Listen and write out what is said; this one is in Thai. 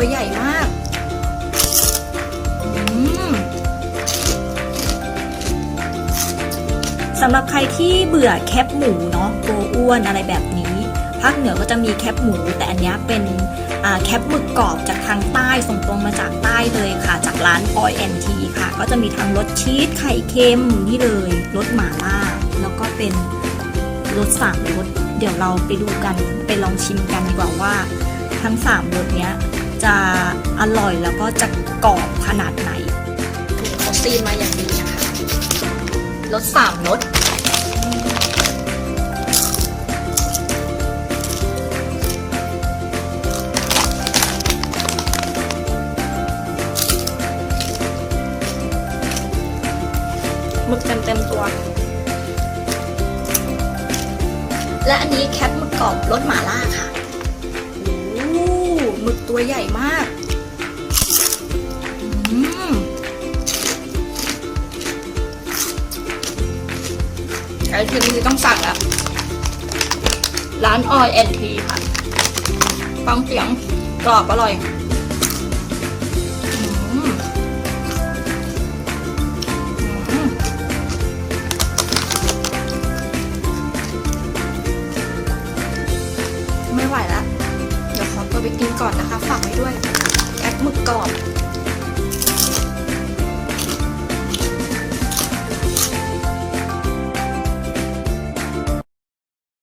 ตัวใหญ่มากสำหรับใครที่เบื่อแคปหมูเนาะโกอ้วนอะไรแบบนี้ภาคเหนือก็จะมีแคปหมู แต่อันนี้เป็นแคปหมึกกรอบจากทางใต้ส่งตรงมาจากใต้เลยค่ะ จากร้าน Oil and Tea ค่ะ ก็จะมีทั้งรสชีสไข่เค็มนี่เลยรสหม่าล่า แล้วก็เป็นรสสามรสเดี๋ยวเราไปดูกันไปลองชิมกันดีกว่าว่า ทั้งสามรสเนี้ย จะอร่อยแล้วก็จะกรอบขนาดไหนเขาซีนมาอย่างดีนะคะรสสามรสหมึกเต็มเต็มตัว และอันนี้แคปหมึกกรอบรสหม่าล่าค่ะ ตัวใหญ่มากอืมไอทีนี้ต้องสั่งอะร้านออยแอนทีค่ะ ฟังเสียงกรอบอร่อย ก่อนนะคะ ฝากไว้ด้วยแอปหมึกกรอบ